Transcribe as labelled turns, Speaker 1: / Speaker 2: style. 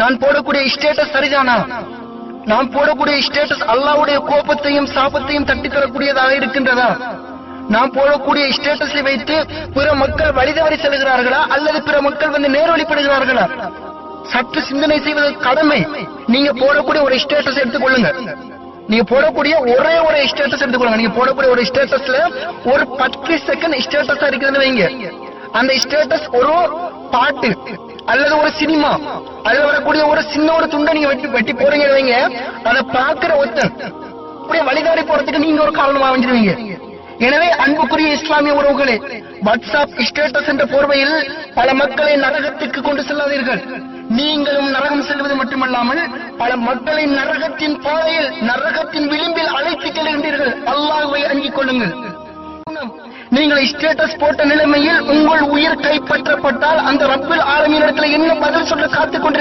Speaker 1: நான் போடக்கூடிய ஸ்டேட்டஸ் சரிதானா? நான் போடக்கூடிய ஸ்டேட்டஸ் அல்லாவுடைய கோபத்தையும் சாபத்தையும் தட்டி தரக்கூடியதாக இருக்கின்றதா? நான் போடக்கூடிய ஸ்டேட்டஸை வைத்து பிற மக்கள் வழிதவறி செல்கிறார்களா? அல்லது பிற மக்கள் வந்து நேர்வழிப்படுகிறார்களா சற்று சிந்தனை செய்வது கடமை. நீங்க போடக்கூடிய ஒரு ஸ்டேட்டஸ் எடுத்துக்கொள்ளுங்க நீங்க போடக்கூடிய ஒரே ஒரு ஸ்டேட்டஸ் எடுத்துக்கொள்ளுங்க நீங்க போடக்கூடிய ஒரு ஸ்டேட்டஸ்ல ஒரு பத்து செகண்ட் ஸ்டேட்டஸா இருக்குதுன்னு வைங்க. அந்த ஸ்டேட்டஸ் ஒரு பாட்டு அல்லது ஒரு சினிமா அதுல வரக்கூடிய ஒரு சின்ன ஒரு துண்டை நீங்க வெட்டி வெட்டி போறீங்க வைங்க. அதை பாக்குற ஒருத்தன் அப்படியே வழிதாரி போறதுக்கு நீங்க ஒரு காரணமா அமைஞ்சிருவீங்க. எனவே அன்புக்குரிய இஸ்லாமிய உறவுகளே வாட்ஸ்அப் ஸ்டேட்டஸ் என்ற போர்வையில் பல மக்களை நரகத்துக்கு கொண்டு செல்லாதீர்கள். நீங்களும் நரகம் செல்வது மட்டுமல்லாமல் பல மக்களை நரகத்தின் பாதையில் நரகத்தின் விளிம்பில் அழைத்து செல்கின்றீர்கள். அல்லாஹுவை அங்கிக் கொள்ளுங்கள். நீங்கள் ஸ்டேட்டஸ் போட்ட நிலைமையில் உங்கள் உயிர் கைப்பற்றப்பட்டால் அந்த ரப்பில் ஆலமீனிடத்தில் என்ன பதில் சொல்ல காத்துக் கொண்டிருக்க